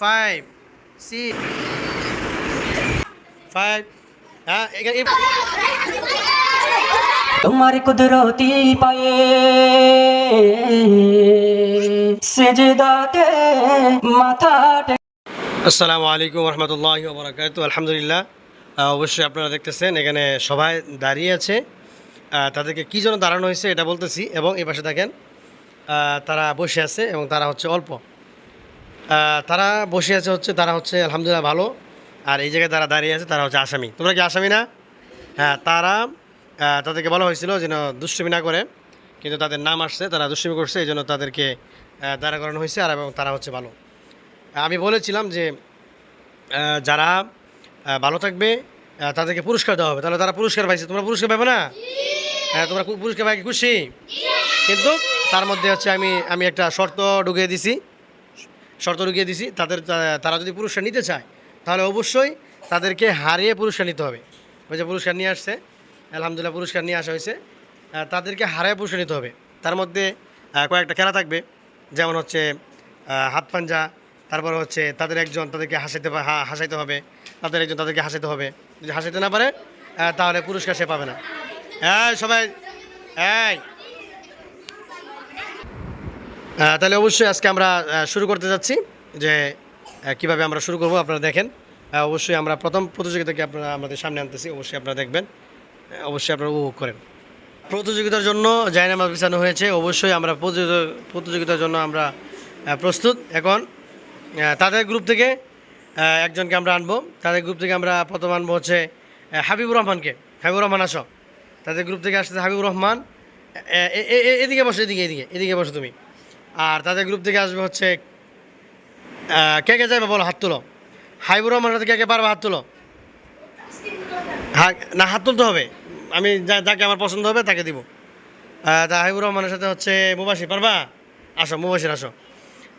Five six five হ্যাঁ তোমার কুদরতি পায়ে সেজদাতে মাথাটা আসসালামু আলাইকুম রহমতুল্লাহ বরাকাত আলহামদুলিল্লাহ। অবশ্যই আপনারা দেখতেছেন এখানে সবাই দাঁড়িয়ে আছে। তাদেরকে কী জন্য দাঁড়ানো হয়েছে এটা বলতেছি এবং এই পাশে দেখেন আহ, তারা বসে আছে এবং তারা হচ্ছে অল্প। তারা বসে আছে হচ্ছে তারা হচ্ছে আলহামদুলিল্লাহ ভালো। আর এই জায়গায় তারা দাঁড়িয়ে আছে তারা হচ্ছে আসামি। তোমরা কি আসামি না? হ্যাঁ তারা তাদেরকে বলা হয়েছিল যেন দুষ্টুমি না করে কিন্তু তাদের নাম আসছে তারা দুষ্টুমি করছে এই জন্য তাদেরকে দাঁড়া করানো হয়েছে আর এবং তারা হচ্ছে ভালো। আমি বলেছিলাম যে যারা ভালো থাকবে তাদেরকে পুরস্কার দেওয়া হবে। তাহলে তারা পুরস্কার পাইছে। তোমরা পুরস্কার পাবে না? হ্যাঁ তোমরা পুরস্কার পাই খুশি? কিন্তু তার মধ্যে হচ্ছে আমি আমি একটা শর্ত ঢুকিয়ে দিছি। শর্ত ঢুকিয়ে দিছি তাদের তারা যদি পুরস্কার নিতে চায় তাহলে অবশ্যই তাদেরকে হারিয়ে পুরস্কার নিতে হবে। ওই যে পুরস্কার নিয়ে আসছে আলহামদুলিল্লাহ পুরস্কার নিয়ে আসা হয়েছে তাদেরকে হারিয়ে পুরস্কার নিতে হবে। তার মধ্যে কয়েকটা খেলা থাকবে যেমন হচ্ছে হাত পাঞ্জা তারপর হচ্ছে তাদের একজন তাদেরকে হাসাইতে হাসাইতে হবে তাদের একজন তাদেরকে হাসাইতে হবে। যদি হাসাইতে না পারে তাহলে পুরস্কার সে পাবে না। হ্যাঁ সবাই আহ, তাহলে অবশ্যই আজকে আমরা শুরু করতে যাচ্ছি যে কীভাবে আমরা শুরু করব, আপনারা দেখেন। অবশ্যই আমরা প্রথম প্রতিযোগিতাকে আপনারা আমাদের সামনে আনতেছি, অবশ্যই আপনারা দেখবেন। অবশ্যই আপনারা উপভোগ করেন। প্রতিযোগিতার জন্য জায়নামাজ বিছানো হয়েছে, অবশ্যই আমরা প্রতিযোগি- প্রতিযোগিতার জন্য আমরা প্রস্তুত। এখন তাদের গ্রুপ থেকে একজনকে আমরা আনব। তাদের গ্রুপ থেকে আমরা প্রথম আনব হচ্ছে হাবিবুর রহমানকে। হাবিবুর রহমান, আসো। তাদের গ্রুপ থেকে আসছে হাবিবুর রহমান। এদিকে বসো, এদিকে এদিকে এদিকে বসো তুমি। আর তাদের গ্রুপ থেকে আসবে হচ্ছে কে কে যাবে বলো হাত তুলো। হাবিবুর রহমান সাথে কে কে পারবে হাত তুলো? হ্যাঁ না হাত তুলতে হবে। আমি যাকে আমার পছন্দ হবে তাকে দিব। তা হাবিবুর রহমানের সাথে হচ্ছে মুবাসি পারবা? আসো মুবাসির আসো।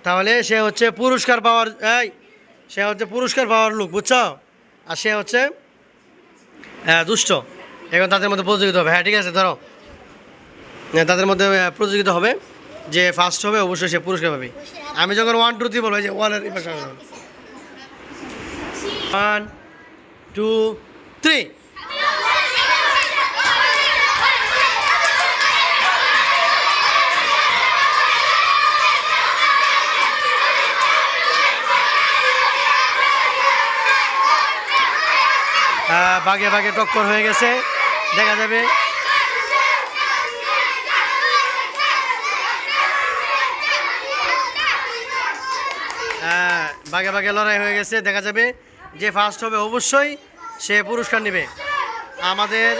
তাহলে সে হচ্ছে পুরস্কার পাওয়ার এই সে হচ্ছে পুরস্কার পাওয়ার লোক বুঝছ? আর সে হচ্ছে দুষ্ট। এখন তাদের মধ্যে প্রতিযোগিতা হবে। হ্যাঁ ঠিক আছে ধরো। হ্যাঁ, তাদের মধ্যে প্রতিযোগিতা হবে। যে ফার্স্ট হবে, অবশ্যই সে পুরস্কার পাবে। আমি যখন ওয়ান টু থ্রি বলব যে ওয়ান টু থ্রি বাগে বাগে টক্কর হয়ে গেছে। দেখা যাবে। হ্যাঁ, বাগে বাগে লড়াই হয়ে গেছে দেখা যাবে যে ফার্স্ট হবে অবশ্যই সে পুরস্কার নেবে। আমাদের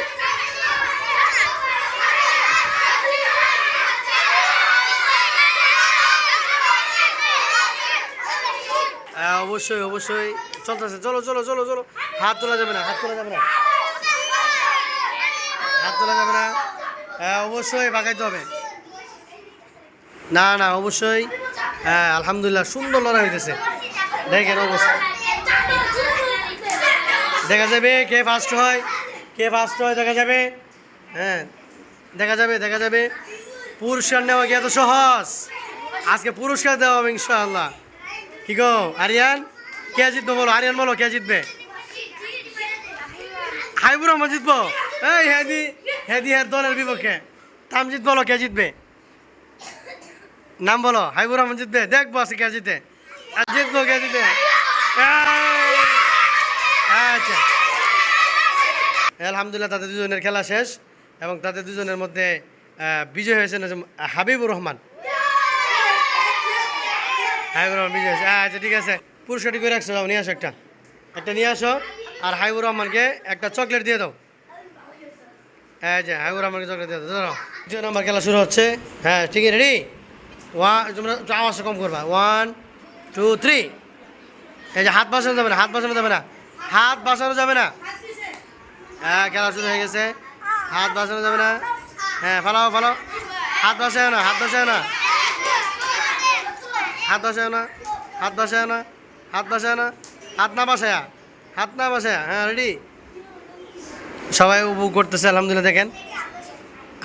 হ্যাঁ, অবশ্যই অবশ্যই। চলতেছে চলো চলো চলো চলো। হাত তোলা যাবে না হাত তোলা যাবে না। হাত তোলা যাবে না। হ্যাঁ অবশ্যই বাগাইতে হবে। না না, অবশ্যই হ্যাঁ আলহামদুলিল্লাহ, সুন্দর লড়াই হইতেছে। দেখেন অবশ্যই দেখা যাবে কে ফার্স্ট হয়, কে ফার্স্ট হয়, দেখা যাবে হ্যাঁ দেখা যাবে দেখা যাবে। পুরস্কার নেওয়া কি এত সহজ? আজকে পুরস্কার দেওয়া হবে, ইনশাআল্লাহ। কি গো, আরিয়ান? কে জিতবে বলো? আরিয়ান বলো, কে জিতবে? হাইবুর রহমান জিতবো? এই হেদি হের দলের বিপক্ষে। তামজিৎ বলো, কে জিতবে? নাম বলো হাইবুর রহমান জিতবে। দেখব আজকে কে জিতে। জিতবো কে জিতে? আচ্ছা। আলহামদুলিল্লাহ তাদের দুজনের খেলা শেষ এবং তাদের দুজনের মধ্যে বিজয় হয়েছেন হাবিবুর রহমান। হাইবুর রহমান বিজয় হয়েছে। আচ্ছা ঠিক আছে। পুরস্কারটি করে রাখছো? নিয়ে আসো একটা। একটা নিয়ে আসো। আর হাইবুর রহমানকে একটা চকলেট দিয়ে দাও। হ্যাঁ হাইবুর রহমানকে চকলেট দিয়ে দাও। ধরো। দ্বিতীয় নম্বর খেলা শুরু হচ্ছে। হ্যাঁ ঠিক আছে রেডি ওয়ান তোমরা আওয়াজটা কম করবা। ওয়ান টু থ্রি এই যে হাত বাসানো যাবে না, হাত বাসানো যাবে না। হাত বাসানো যাবে না। হ্যাঁ খেলা শুরু হয়ে গেছে। হাত বাসানো যাবে না। হ্যাঁ ফালাও ফালাও। হাত বাসায় না, হাত বাসায় না। হাত বাসায় না, হাত বাসায় না, হাত বাসায় না। হাত না বাসায়া, হাত না বাসায়া। হ্যাঁ রেডি সবাই উপভোগ করতেছে, আলহামদুলিল্লাহ, দেখেন।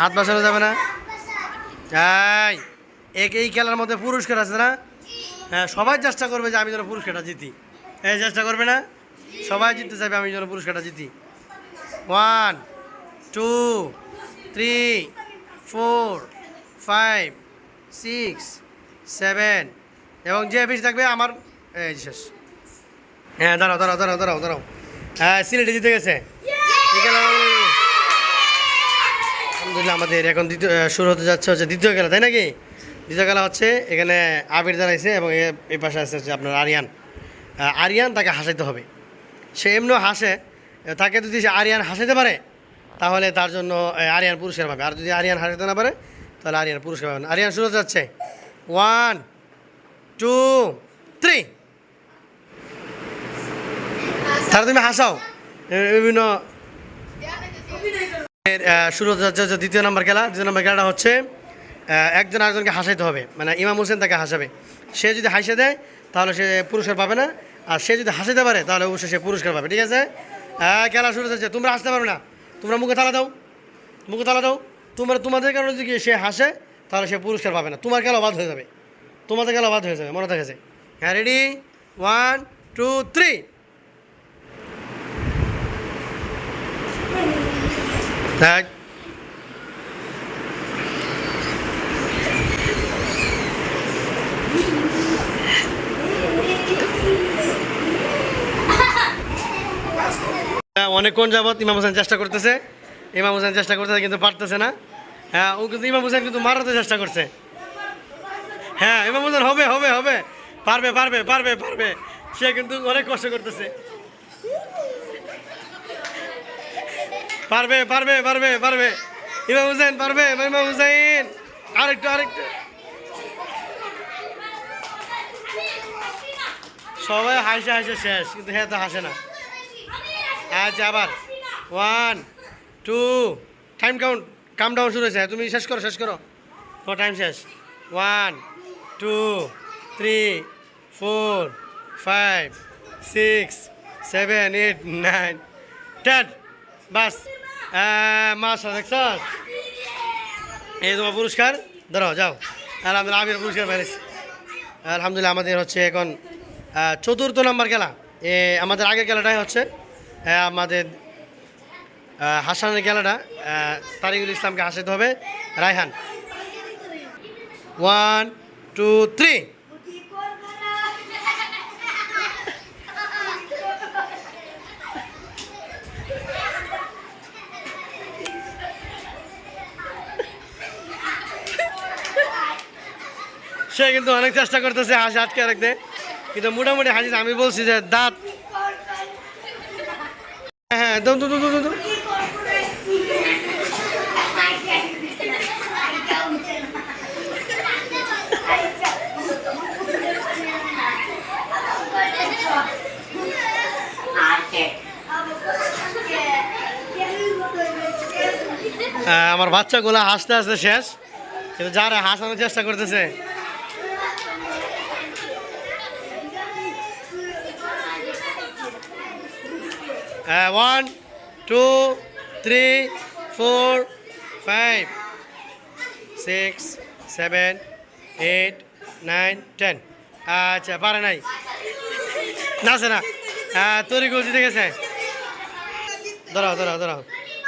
হাত বাসানো যাবে না। এই। এক এই খেলার মধ্যে পুরস্কার আছে না? হ্যাঁ সবাই চেষ্টা করবে যে আমি যেন পুরস্কারটা জিতি। এই চেষ্টা করবে না? সবাই জিততে চাইবে আমি যেন পুরস্কারটা জিতি। One two three four five six seven এবং যে বেশি থাকবে আমার এই শেষ। হ্যাঁ দাঁড়াও দাঁড়াও দাঁড়াও দাঁড়াও দাঁড়াও। হ্যাঁ সিলেটে জিতে গেছে। আলহামদুলিল্লাহ আমাদের এখন দ্বিতীয় শুরু হতে যাচ্ছে হচ্ছে দ্বিতীয় খেলা তাই নাকি? দ্বিতীয় হচ্ছে, এখানে আবির দাঁড়াইছে এবং এই পাশে আছে হচ্ছে আপনার আরিয়ান। আরিয়ান তাকে হাসাইতে হবে। সে এমনিও হাসে তাকে যদি সে আরিয়ান হাসাইতে পারে, তাহলে তার জন্য আরিয়ান পুরস্কার পাবে। আর যদি আরিয়ান হাসাইতে না পারে, তাহলে আরিয়ান পুরস্কার পাবে। আরিয়ান শুরু যাচ্ছে। ওয়ান টু থ্রি তাহলে তুমি হাসাও। বিভিন্ন শুরু হচ্ছে দ্বিতীয় নম্বর খেলা। দ্বিতীয় নম্বর খেলাটা হচ্ছে একজন আরেকজনকে হাসাইতে হবে। মানে ইমাম হোসেন তাকে হাসাবে। সে যদি হাসে দেয় তাহলে সে পুরস্কার পাবে না। আর সে যদি হাসাতে পারে তাহলে অবশ্যই সে পুরস্কার পাবে। ঠিক আছে? আহ, খেলা শুরু হচ্ছে তোমরা হাসতে পারবে না। তোমরা মুখে তালা দাও। মুখে তালা দাও। তোমরা তোমাদের কারণে যদি সে হাসে তাহলে সে পুরস্কার পাবে না। তোমার খেলা বাদ হয়ে যাবে। তোমাদের খেলা বাদ হয়ে যাবে। মনে থাকেছে হ্যাঁ রেডি ওয়ান টু থ্রি এক অনেকক্ষণ যাবৎ ইমাম হোসেন চেষ্টা করতেছে। ইমাম হোসেন চেষ্টা করতেছে, কিন্তু পারতেছে না। হ্যাঁ ও কিন্তু ইমাম হোসেন কিন্তু মারাতে চেষ্টা করছে। হ্যাঁ ইমাম হোসেন হবে হবে হবে। পারবে পারবে পারবে পারবে। সে কিন্তু অনেক কষ্ট করতেছে। পারবে পারবে পারবে পারবে। ইমাম হোসেন, পারবে, ইমাম হোসেন। আরেকটু আরেকটু। সবাই হাসে হাসে শেষ, কিন্তু হ্যাঁ তো হাসে না। আচ্ছা আবার one, two time count come down শুরু হয়েছে। তুমি শেষ করো শেষ করো। তোমার টাইম শেষ। One, two three four five six seven eight nine ten বাস। মাস দেখছ এই তোমার পুরস্কার? ধরো, যাও। আলহামদুলিল্লাহ আমির পুরস্কার পেয়েছি আলহামদুলিল্লাহ, আমাদের হচ্ছে এখন চতুর্থ নম্বর খেলা। এ, আমাদের আগের খেলাটাই হচ্ছে আমাদের হাসানের আহ, তারিকুল ইসলামকে হাসাতে হবে। রায়হান। ওয়ান টু থ্রি সে কিন্তু অনেক চেষ্টা করতেছে হাসি আটকে রাখতে। কিন্তু মোটামুটি হাসি আমি বলছি যে দাঁত হ্যাঁ দম দম দম আহ, আমার বাচ্চাগুলো হাসতে হাসতে শেষ। কিন্তু যারা হাসানোর চেষ্টা করতেছে one two three four five six seven eight nine ten আচ্ছা পারে নাই। না, আছে না। তরিগুল জিতে গেছে। দাঁড়াও দাঁড়াও দাঁড়াও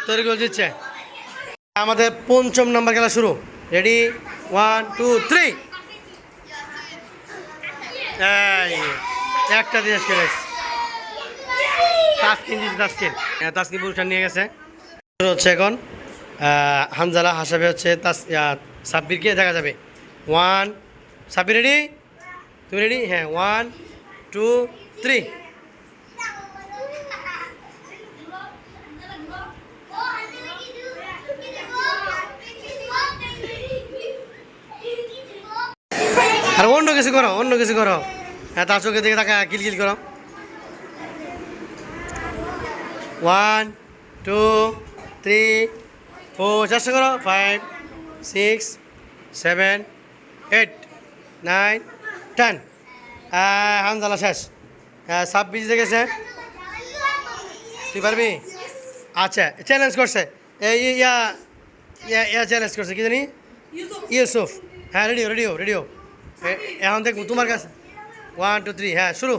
তরিগুল জিতছে। আমাদের পঞ্চম নাম্বার খেলা শুরু। রেডি ওয়ান টু থ্রি একটা দিয়ে খেলে তাসকিন জিত তাসকিন। তাসকিন পুরস্কার নিয়ে গেছে। হচ্ছে এখন আহ, হানজালা হাসাবে হচ্ছে তাস সাব্বিরকে দেখা যাবে? ওয়ান সাব্বির রেডি তুমি রেডি হ্যাঁ ওয়ান টু থ্রি আর অন্য কিছু করো অন্য কিছু করো। হ্যাঁ তার চোখে দিকে তাকা কিলকিল করো। ওয়ান টু থ্রি ফোর চেষ্টা করো five six seven eight nine ten হামদালা শেষ। হ্যাঁ ছাব্বিশ দিয়ে গেছে তুই পারবি? আচ্ছা চ্যালেঞ্জ করছে। এই ইয়া ইয়া ইয়া চ্যালেঞ্জ করছে। কি জানি? ইউসুফ। হ্যাঁ রেডিও রেডিও রেডিও এখন দেখব তোমার কাছে। ওয়ান টু থ্রি হ্যাঁ শুরু।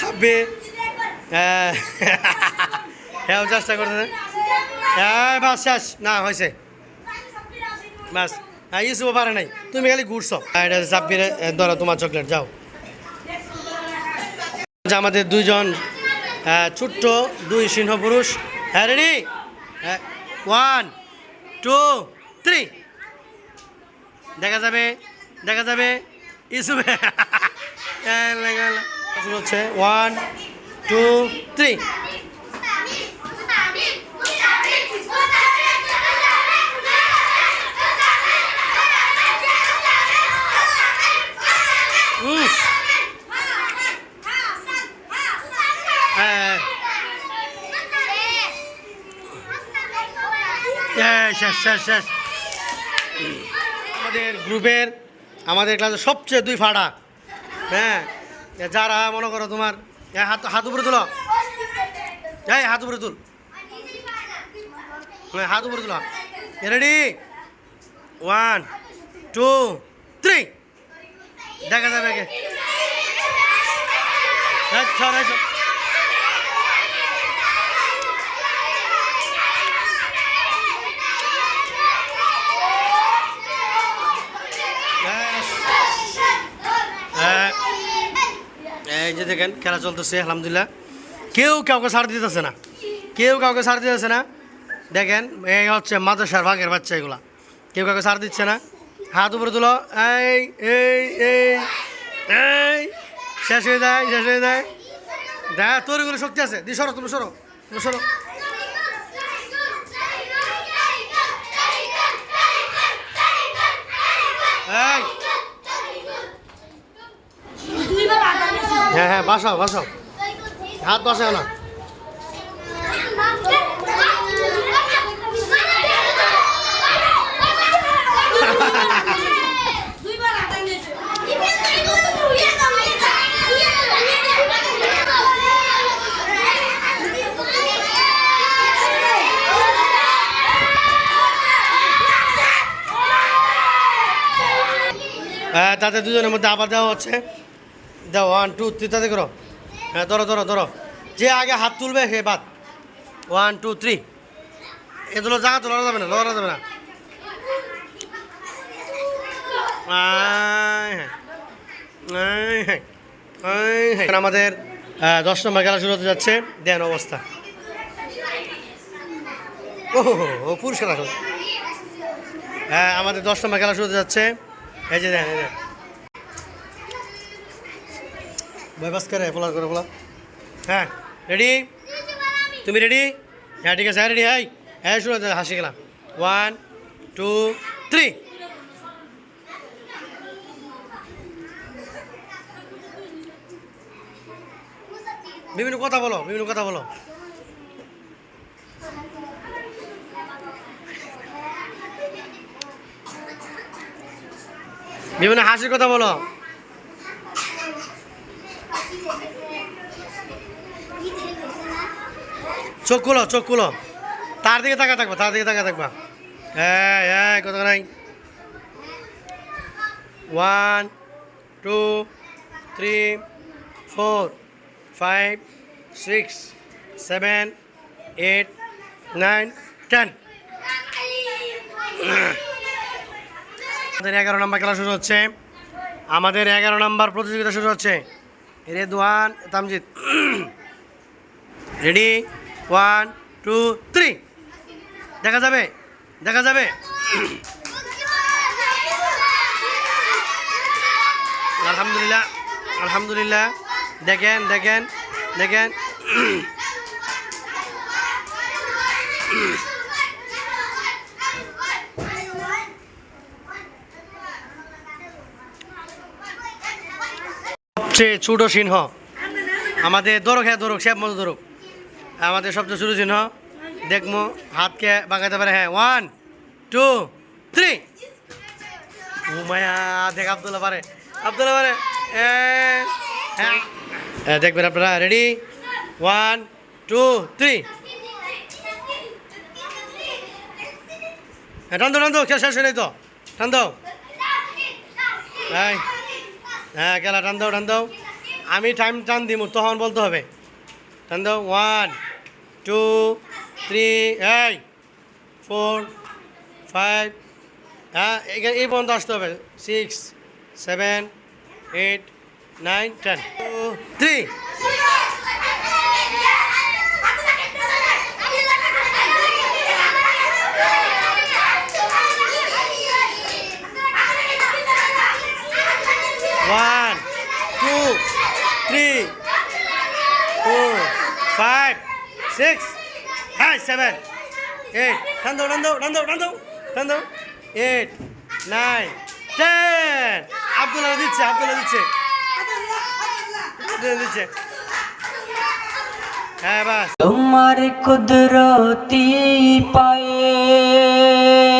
সাব্বির হ্যাঁ চেষ্টা করতেছে হ্যাঁ বাস, শেষ। না হয়েছে বাস। হ্যাঁ ইউসুফও পারে নাই। তুমি খালি ঘুরছো। এটা সাব্বিরে ধরো তোমার চকলেট যাও। আমাদের দুইজন ছোট্ট দুই সিংহ পুরুষ হ্যাঁ রেডি ওয়ান টু থ্রি দেখা যাবে দেখা যাবে। ইসুবে শুরু হচ্ছে ওয়ান টু থ্রি শেষ শেষ শেষ। আমাদের গ্রুপের, আমাদের ক্লাসের সবচেয়ে দুই ফাড়া। হ্যাঁ। যারা মনে করো তোমার হাত হাত উপরে তুলো। এই হাত উপরে তুল। হ্যাঁ, হাত উপরে তুলো। রেডি ওয়ান টু থ্রি দেখা যাবে কে এই, সর, এই, সর। Yes. হ্যাঁ, এই যে দেখেন, খেলা চলতেছে, আলহামদুলিল্লাহ। কেউ কাউকে সার দিতেছে না। কেউ কাউকে সার দিতেছে না। দেখেন, এই হচ্ছে মাদ্রাসার ভাগের বাচ্চা এগুলা। কেউ কাউকে সার দিচ্ছে না। হাত উপরে তুলো। এই এই এই এই। শেষ হয়ে যায়, শেষ হয়ে যায়। দেখ, তোর এগুলো শক্তি আছে। দি, সরো, তুমি সরো তুমি সরো। হ্যাঁ বাসাও বাসাও। হাত বাসাও না। হ্যাঁ তাদের দুজনের মধ্যে আবার দেওয়া হচ্ছে। দাও ওয়ান টু থ্রি তাতে করো। হ্যাঁ ধরো ধরো ধরো। যে আগে হাত তুলবে, সে বাদ। ওয়ান টু থ্রি এগুলো জায়গা তো, লড়া যাবে না, লড়া যাবে না। আমাদের দশ নম্বর খেলা শুরু হতে যাচ্ছে। দেন অবস্থা। ও পুরস্কার আসো হ্যাঁ আমাদের দশ নম্বর খেলা শুরু হতে যাচ্ছে। এই যে, দেন, এই যে। বয়বাস করে ফলার করে ফলা হ্যাঁ রেডি তুমি রেডি হ্যাঁ ঠিক আছে হ্যাঁ রেডি হাই হ্যাঁ শুরু হাসি গেলাম ওয়ান টু থ্রি বিভিন্ন কথা বলো বিভিন্ন কথা বলো। বিভিন্ন হাসির কথা বলো। চোখ খুলো চোখ খুলো। তার দিকে তাকা থাকবা, তার দিকে তাকা থাকবা। হ্যাঁ হ্যাঁ কথা নাই one two three four five six seven eight nine ten আমাদের এগারো নম্বর খেলা শুরু হচ্ছে। আমাদের এগারো নম্বর প্রতিযোগিতা শুরু হচ্ছে। Redwan, Tamjid. Ready one two three দেখা যাবে? দেখা যাবে? আলহামদুলিল্লাহ আলহামদুলিল্লাহ। দেখেন দেখেন দেখেন। সবচেয়ে ছোট সিংহ। আমাদের দরক হ্যাঁ দরক সব মতো দরক। আমাদের সবচেয়ে শুরু চিহ্ন। দেখব, হাতকে বাগাতে পারে হ্যাঁ ওয়ান টু থ্রি দেখ আবদুল্লা পারে। আবদুল্লা পারে হ্যাঁ। দেখবেন আপনারা রেডি ওয়ান টু থ্রি হ্যাঁ টান টান খেলা শেষ হয়ে তো। টান এই হ্যাঁ খেলা টান আমি টাইম টান দিব তখন বলতে হবে। টান ওয়ান টু, থ্রি, এই, ফোর, ফাইভ হ্যাঁ এই পর্যন্ত আসতে হবে। Six, seven, eight, nine, ten. Two, three one two three four five six হ্যাঁ সেভেন এইট টান দাও টান দাও টান দাও টান দাও টান দাও এইট নাইন টেন আবদুল্লাহ দিচ্ছে আবদুল্লাহ দিচ্ছে দিচ্ছে হ্যাঁ বাস তোমার কুদরতি পায়ে